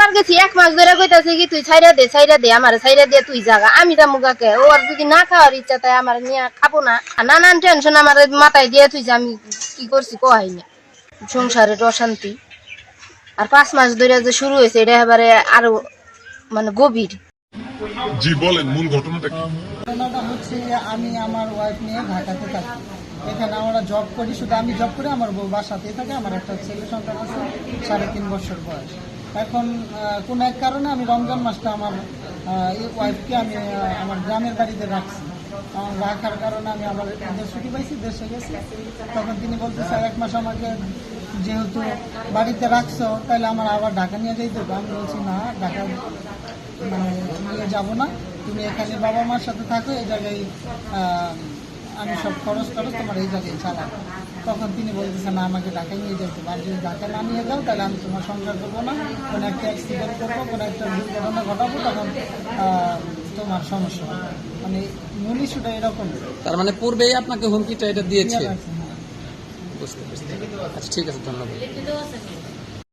বারবার গেছি এক মাস ধরে কইতাছে কি তুই ছাইরা দে ছাইরা দে আমার ছাইরা দিয়ে তুই জাগা আমি যা মুগাকে ও আর যদি না খাওয়ার ইচ্ছা তাই আমার নিয়ে খাব না। আর নানান টেনশন আমার মাথায় দিয়ে তুই আমি কি করছি কহাই না। সংসারের অশান্তি। আর পাঁচ মাস ধরে যে শুরু হয়েছে এটা এবারে আরও মানে গভীর। জি বলেন মূল ঘটনাটা কি? ঘটনাটা হচ্ছে আমি আমার ওয়াইফ নিয়ে ঢাকাতে থাকি। এখানে আমরা জব করি শুধু আমি জব করি আমার বউ বাসাতেই থাকে আমার একটা ছেলে সন্তান আছে সাড়ে তিন বছর বয়স। এখন কোনো এক কারণে আমি রমজান মাসটা আমার ওয়াইফকে আমি আমার গ্রামের বাড়িতে রাখছি। আমার রাখার কারণে আমি দেশ ছুটি পাইছি, দেশে গেছি। তখন তিনি বলতে স্যার এক মাস আমাকে যেহেতু বাড়িতে রাখছো তাহলে আমার আবার ঢাকা নিয়ে যাইতে হবে। আমি বলছি, না, ঢাকা মানে নিয়ে যাব না। তুমি এখানে বাবা মার সাথে থাকো এই জায়গায় আমি সব খরচ খরচ তোমার এই জায়গায় চালাবো তখন তিনি বলতেছেন না আমাকে ঢাকায় নিয়ে যেতে আর যদি ঢাকায় না নিয়ে যাও তাহলে আমি তোমার সংসার করব না। কোনো একটা অ্যাক্সিডেন্ট করব কোনো একটা দুর্ঘটনা ঘটাবো তখন তোমার সমস্যা হবে। মানে মূল ইস্যুটা এরকম। তার মানে পূর্বেই আপনাকে হুমকিটা এটা দিয়েছে? হ্যাঁ। বুঝতে বুঝতে আচ্ছা ঠিক আছে ধন্যবাদ।